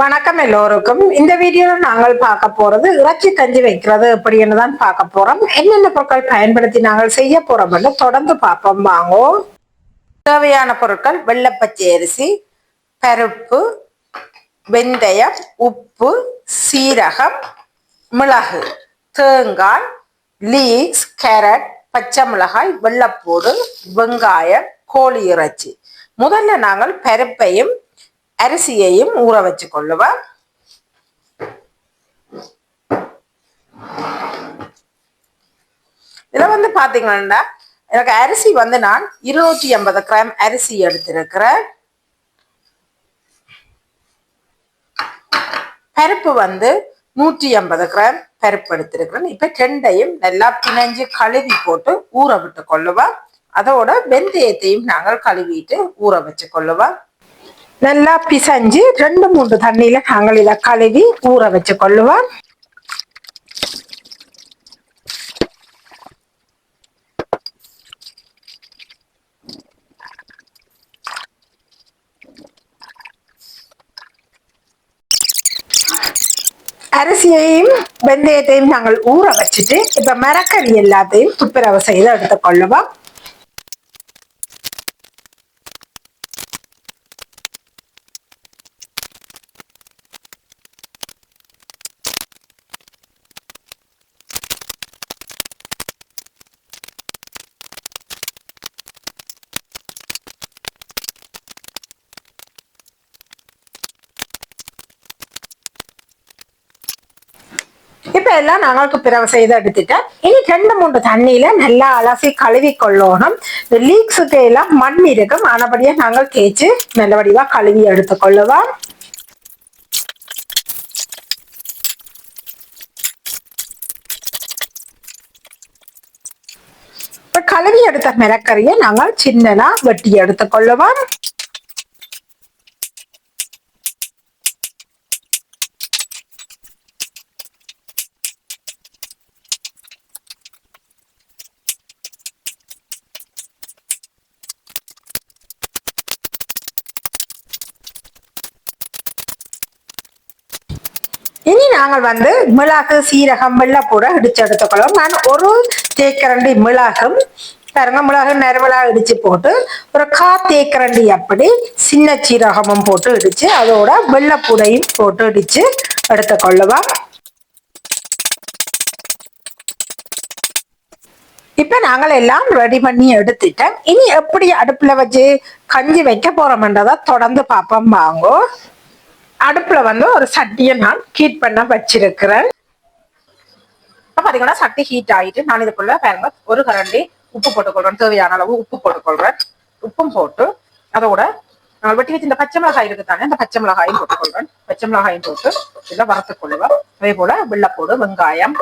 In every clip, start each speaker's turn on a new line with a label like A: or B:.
A: வணக்கம் எல்லோருக்கும். இந்த வீடியோவில் நாங்கள் பார்க்க போறது இறைச்சி கஞ்சி வைக்கிறது எப்படின்னு தான் பார்க்க போறோம். என்னென்ன பொருட்கள் பயன்படுத்தி நாங்கள் செய்ய போறோம்னு தொடர்ந்து பார்ப்போம். வாங்கோ. தேவையான பொருட்கள் வெள்ளப்பச்சை அரிசி பருப்பு வெந்தயம் உப்பு சீரகம் மிளகு தேங்காய் லீக்ஸ் கேரட் பச்சை மிளகாய் வெள்ளப்பூடு வெங்காயம் கோழி இறைச்சி. முதல்ல நாங்கள் பருப்பையும் அரிசியையும் ஊற வச்சு கொள்ளுவோம். இதுல வந்து பாத்தீங்கன்னா எனக்கு அரிசி வந்து நான் இருநூற்றி ஐம்பது கிராம் அரிசி எடுத்திருக்கிறேன். பருப்பு வந்து நூற்றி ஐம்பது கிராம் பருப்பு எடுத்திருக்கிறேன். இப்ப ரெண்டையும் நல்லா பிணைஞ்சு கழுவி போட்டு ஊற விட்டு கொள்ளுவோம். அதோட வெந்தயத்தையும் நாங்கள் கழுவிட்டு ஊற வச்சு கொள்ளுவோம். நல்லா பிசைஞ்சு ரெண்டு மூன்று தண்ணியில நாங்கள் இதை கழுவி ஊற வச்சு கொள்ளுவோம். அரிசியையும் வெந்தயத்தையும் நாங்கள் ஊற வச்சுட்டு இப்ப மரக்கறி எல்லாத்தையும் துப்புரவு செய்து எடுத்துக்கொள்ளுவோம் இப்ப எல்லாம் நாங்களுக்கு பிறகு செய்து எடுத்துட்டேன் இனி ரெண்டு மூன்று தண்ணியில நல்லா அலசி கழுவி கொள்ளணும். இந்த லீக்ஸுக்கு எல்லாம் மண் இருக்கும் ஆனபடியா நாங்கள் தேய்ச்சி நல்லபடியா கழுவி எடுத்துக்கொள்ளுவோம் இப்ப கழுவி எடுத்த மிளக்கறியை நாங்கள் சின்னனா வெட்டி எடுத்துக்கொள்ளுவோம் இனி நாங்கள் வந்து மிளகு சீரகம் வெள்ளப்பூட இடிச்சு எடுத்துக்கொள்வோம் நான் ஒரு தேக்கரண்டி மிளகும் பாருங்க மிளகு நறுவலாக இடிச்சு போட்டு ஒரு கா தேக்கரண்டி அப்படி சின்ன சீரகமும் போட்டு இடிச்சு அதோட வெள்ளப்பூடையும் போட்டு இடிச்சு எடுத்துக்கொள்ளுவோம் இப்ப நாங்கள் எல்லாம் ரெடி பண்ணி எடுத்துட்டோம் இனி எப்படி அடுப்புல வச்சு கஞ்சி வைக்க போறோம்ன்றதை தொடர்ந்து பார்ப்போம் வாங்கோ அடுப்புல வந்து ஒரு சட்டியை நான் ஹீட் பண்ண வச்சிருக்கிறேன். இப்ப பாத்தீங்கன்னா சட்டி ஹீட் ஆயிட்டு நான் இதுக்குள்ள பாருங்க ஒரு கரண்டி உப்பு போட்டுக்கொள்றேன். தேவையான அளவு உப்பு போட்டுக்கொள்றேன். உப்பும் போட்டு அதோட வெட்டி வச்சு இந்த பச்சை மிளகாய் இருக்கு தானே அந்த பச்சை மிளகாயும் போட்டுக்கொள்றேன். பச்சை மிளகாயும் போட்டு இதில் வறுத்து கொள்ளுவேன் அதே போல வெள்ளைப்பூடு வெங்காயம்.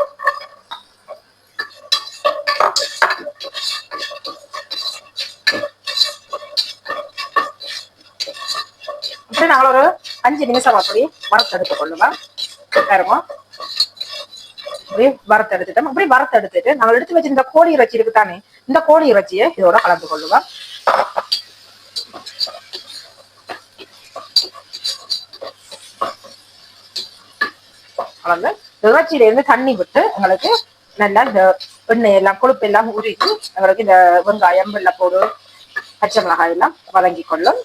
A: அப்படி நாங்கள் ஒரு அஞ்சு நிமிஷம் அப்படி வறுத்தெடுத்து கொள்ளுவேன் பாருங்க அப்படி வறுத்தெடுத்துட்டோம் அப்படி வறுத்தெடுத்துட்டு நாங்கள் எடுத்து வச்சிருந்த கோழி இறைச்சி இருக்கு தானே இந்த கோழி இறைச்சியை இதோட கலந்து கொள்ளுவேன் கலந்து இறைச்சியில இருந்து தண்ணி விட்டு எங்களுக்கு நல்லா இந்த எண்ணெய் எல்லாம் கொழுப்பு எல்லாம் உரித்து எங்களுக்கு இந்த வெங்காயம் வெள்ளைப்பூடு பச்சை மிளகாய் எல்லாம் வதங்கி கொள்ளும்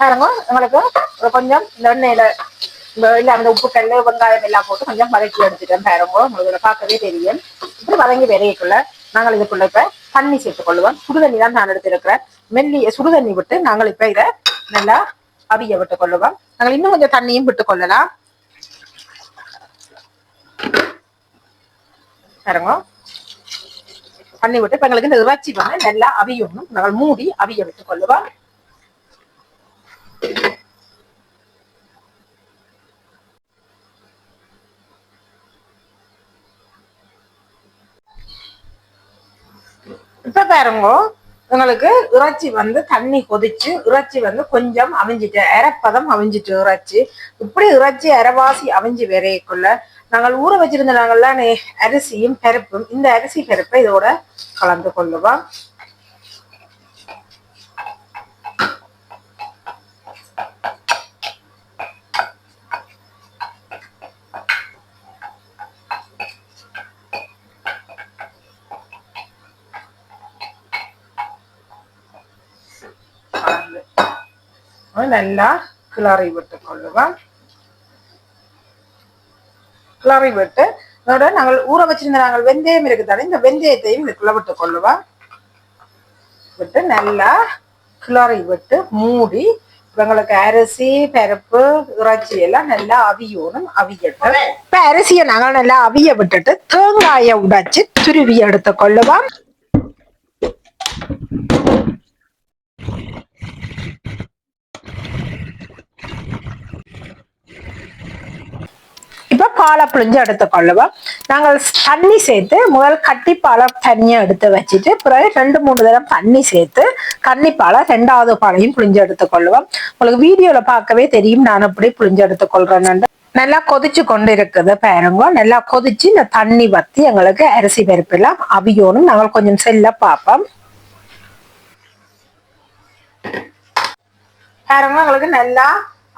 A: பாருங்க உங்களுக்கு கொஞ்சம் இந்த எண்ணெயில இல்ல அந்த உப்பு கல்லு வெங்காயம் எல்லாம் போட்டு கொஞ்சம் வதக்கி எடுத்துட்டேன் பாருங்க. உங்களுக்கு இதை பார்க்கவே தெரியும். இப்படி வதங்கி விரையக்குள்ள நாங்கள் இதுக்குள்ள இப்ப தண்ணி சேர்த்துக் கொள்ளுவோம் சுடுதண்ணி தான் நான் எடுத்திருக்கிறேன். மெல்லி சுடுதண்ணி விட்டு நாங்கள் இப்ப இதை நல்லா அவிய விட்டு கொள்ளுவோம் நாங்கள் இன்னும் கொஞ்சம் தண்ணியும் விட்டு கொள்ளலாம் பாருங்க. தண்ணி விட்டு இப்ப எங்களுக்கு இந்த இறைச்சி வந்து நல்லா அவியணும். நாங்கள் மூடி அவிய விட்டு கொள்ளுவோம் பாருங்க. உங்களுக்கு இறைச்சி வந்து தண்ணி கொதிச்சு இறைச்சி வந்து கொஞ்சம் அவிஞ்சிட்டு அரைப்பதம் அவிஞ்சிட்டு இறைச்சி. இப்படி இறைச்சி அரைவாசி அவிஞ்சு வரைக்குள்ள நாங்கள் ஊற வச்சிருந்த நாங்கள்லாம் அரிசியும் பருப்பும் இந்த அரிசி பருப்பை இதோட கலந்து கொள்ளுவோம். நல்லா கிளறி விட்டு கொள்ளுவோம் கிளறி விட்டு அதோட நாங்கள் ஊற வச்சிருந்த நாங்கள் வெந்தயம் இருக்குதானே இந்த வெந்தயத்தையும் இதுக்குள்ள விட்டு கொள்ளுவோம் விட்டு நல்லா கிளறி விட்டு மூடி எங்களுக்கு அரிசி பருப்பு இறைச்சி எல்லாம் நல்லா அவியணும் அவியட்டும் இப்ப அரிசியை நாங்கள் நல்லா அவிய விட்டுட்டு தேங்காயை உடைச்சு துருவி எடுத்து கொள்ளுவோம் பாலை புழிஞ்சு எடுத்துக்கொள்ளுவோம். நாங்கள் தண்ணி சேர்த்து முதல் கட்டி பாலை எடுத்து வச்சுட்டு பிறகு ரெண்டு மூணு தரம் தண்ணி சேர்த்து கன்னிப்பாலை ரெண்டாவது பாலையும் புழிஞ்சு எடுத்துக்கொள்ளுவோம். உங்களுக்கு வீடியோவில் பார்க்கவே தெரியும் நான் அப்படி புழிஞ்சு எடுத்துக்கொள்கிறேன் நல்லா கொதிச்சு கொண்டு இருக்குது பாருங்க. நல்லா கொதிச்சு இந்த தண்ணி வத்தி எங்களுக்கு அரிசி பருப்பு எல்லாம் அவியோனும் நாங்கள் கொஞ்சம் செல்ல பார்ப்போம். பாருங்க எங்களுக்கு நல்லா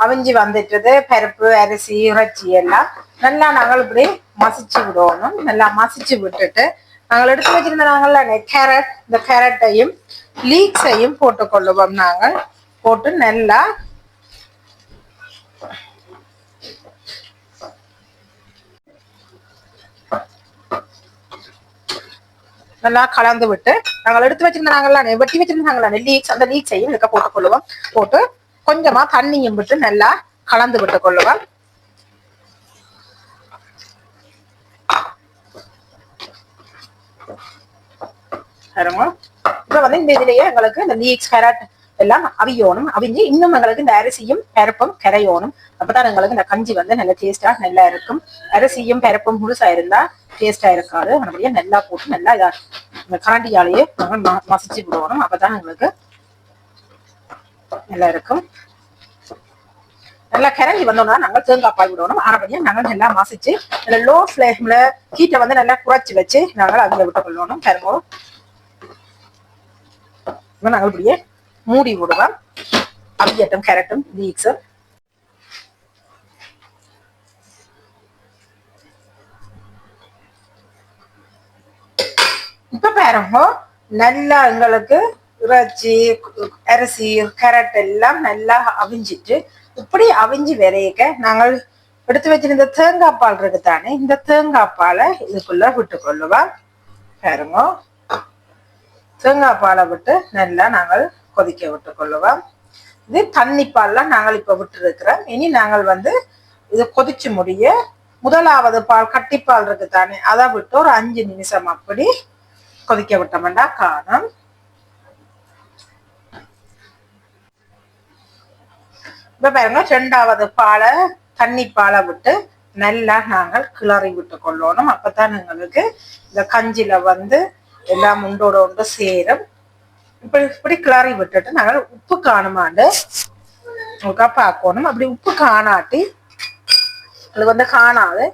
A: அவிஞ்சு வந்துட்டுது. பருப்பு அரிசி இறைச்சி எல்லாம். நல்லா நாங்கள் இப்படி மசிச்சு விடணும். நல்லா மசிச்சு விட்டுட்டு நாங்கள் எடுத்து வச்சிருந்த நாங்கள் கேரட் இந்த கேரட்டையும் லீக்ஸையும் போட்டு கொள்ளுவோம் நாங்கள். போட்டு நல்லா நல்லா கலந்து விட்டு நாங்கள் எடுத்து வச்சிருந்த வெட்டி வச்சிருந்தாங்களா லீக்ஸ் அந்த லீக்ஸையும் இதுக்கு போட்டு கொள்ளுவோம். போட்டு கொஞ்சமா தண்ணியும் விட்டு நல்லா கலந்து விட்டு கொள்ளுவோம். இப்ப வந்து இந்த இதுலயே எங்களுக்கு இந்த லீக்ஸ் கேரட் எல்லாம் அவியோனும் அவிஞ்சு இன்னும் எங்களுக்கு இந்த அரிசியும் பருப்பும் கரையோனும் அப்பதான் எங்களுக்கு இந்த கஞ்சி வந்து நல்ல டேஸ்டா நல்லா இருக்கும். அரிசியும் பருப்பும் முழுசா இருந்தா டேஸ்டா இருக்காது. மறுபடியும் நல்லா போட்டு நல்லா இதா இந்த கரண்டியாலேயே நாங்கள் மசிச்சு விடுவோம் அப்பதான் எங்களுக்கு நல்லா இருக்கும். நல்லா கரண்டி வந்தோம்னா நாங்கள் தேங்காய் பால் விடணும். அரைபடியாக நாங்கள் நல்லா மசிச்சு நல்லா லோ ஃப்ளேமில் ஹீட்டை வந்து நல்லா குறைச்சி வச்சு நாங்கள் அதில் விட்டு கொள்ளணும். இவன் நாங்கள் இப்படியே மூடி விடுவோம் அவியட்டும் கேரட்டும் லீக்ஸும் இப்ப பாருங்க நல்லா எங்களுக்கு இறைச்சி அரிசி கேரட் எல்லாம் நல்லா அவிஞ்சிட்டு இப்படி அவிஞ்சு விரையக்க நாங்கள் எடுத்து வச்சிருந்த தேங்காய் பால் இருக்குதானே இந்த தேங்காய் பாலை இதுக்குள்ள விட்டு கொள்ளுவா பாருங்க. தேங்காய் பாலை விட்டு நல்லா நாங்கள் கொதிக்க விட்டு கொள்ளுவோம். இது தண்ணி பால்லாம் நாங்கள் இப்போ விட்டு இருக்கிறோம் இனி நாங்கள் வந்து இது கொதிச்சு முடிய முதலாவது பால் கட்டிப்பால் இருக்கு தானே அதை விட்டு ஒரு அஞ்சு நிமிஷம் அப்படி கொதிக்க விட்டோம்டா காணும் இப்போ பாருங்க ரெண்டாவது பாலை தண்ணி பாலை விட்டு நல்லா நாங்கள் கிளறி விட்டு கொள்ளணும். அப்பதான் எங்களுக்கு இந்த கஞ்சில வந்து எல்லாம் உண்டோட உண்டு சேரும். இப்படி இப்படி கிளறி விட்டுட்டு நாங்கள் உப்பு காணுமாண்டு. உங்களுக்கா பார்க்கணும் அப்படி உப்பு காணாட்டி அது வந்து காணாது.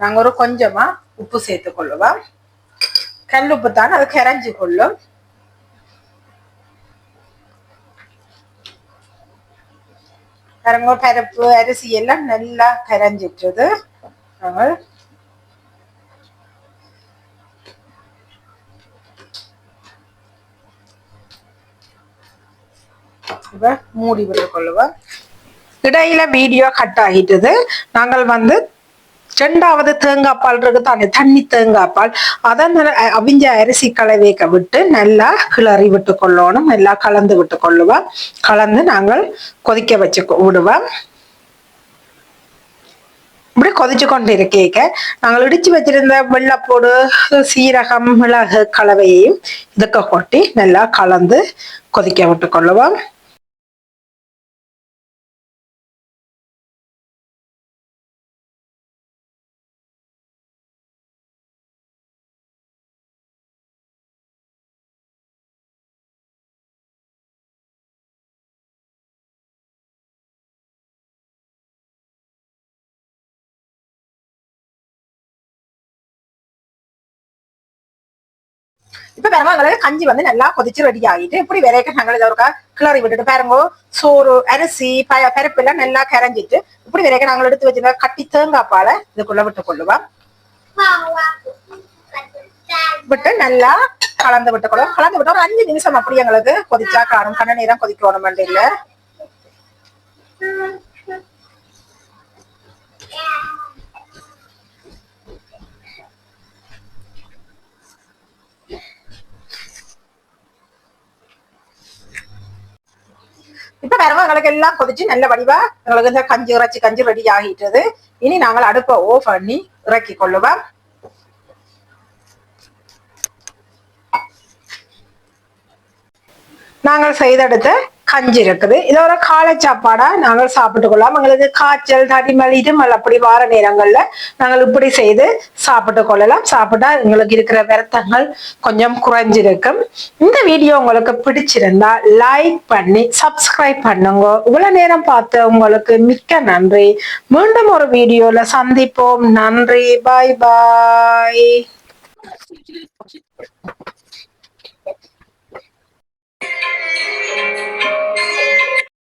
A: நாங்கள் ஒரு கொஞ்சமா உப்பு சேர்த்து கொள்ளுவோம். கல் உப்பு தானே அது கரைஞ்சி கொள்ளும். கரங்க பருப்பு அரிசி எல்லாம் நல்லா கரைஞ்சிட்டுது. நாங்கள் இப்ப மூடி விட்டு கொள்ளுவோம் இடையில வீடியோ கட் ஆகிட்டது. நாங்கள் வந்து ரெண்டாவது தேங்காய் பால் இருக்கு தானே தண்ணி தேங்காய் பால். அதை அவிஞ்ச அரிசி கலவைக்க விட்டு நல்லா கிளறி விட்டு கொள்ளணும். நல்லா கலந்து விட்டு கொள்ளுவோம் கலந்து நாங்கள் கொதிக்க வச்சு விடுவோம் இப்படி கொதிச்சு கொண்டு இருக்கேக்க நாங்கள் இடிச்சு வச்சிருந்த வெள்ளப்போடு சீரகம் மிளகு கலவையையும் இதுக்கு கொட்டி நல்லா கலந்து கொதிக்க விட்டு கொள்ளுவோம் இப்ப பாருங்க கஞ்சி வந்து நல்லா கொதிச்சு ரெடி ஆகிட்டு இப்படி விரைக்க நாங்கள் இதை ஒருக்கா கிளறி விட்டுட்டு பாருங்க சோறு அரிசி ப பருப்பு எல்லாம் நல்லா கரைஞ்சிட்டு இப்படி விரைக்க நாங்கள் எடுத்து வச்சிருக்க கட்டி தேங்காய் இதுக்குள்ள விட்டு கொள்ளுவோம் விட்டு நல்லா கலந்து விட்டு கொள்ளும் கலந்து விட்டு ஒரு அஞ்சு நிமிஷம் அப்படி எங்களுக்கு கொதிச்சா காணும் கண்ண நேரம் கொதிக்கணும் இல்ல இப்ப பாருங்க எங்களுக்கு எல்லாம் கொதிச்சு நல்ல வடிவா எங்களுக்கு இந்த கஞ்சி இறைச்சி கஞ்சி ரெடி ஆகிட்டது இனி நாங்கள் அடுப்பை ஓ பண்ணி இறக்கி கொள்ளுவோம் நாங்கள் செய்தெடுத்த கஞ்சி இருக்குது இது ஒரு காலை சாப்பாடா நாங்கள் சாப்பிட்டு கொள்ளலாம் எங்களுக்கு காய்ச்சல் தடிமல் இருமல் அப்படி வார நேரங்கள்ல நாங்கள் இப்படி செய்து சாப்பிட்டு கொள்ளலாம் சாப்பிட்டா எங்களுக்கு இருக்கிற விரத்தங்கள் கொஞ்சம் குறைஞ்சிருக்கும் இந்த வீடியோ உங்களுக்கு பிடிச்சிருந்தா லைக் பண்ணி சப்ஸ்கிரைப் பண்ணுங்க இவ்வளவு நேரம் பார்த்து உங்களுக்கு மிக்க நன்றி மீண்டும் ஒரு வீடியோல சந்திப்போம் நன்றி பாய் பாய்
B: Thank you.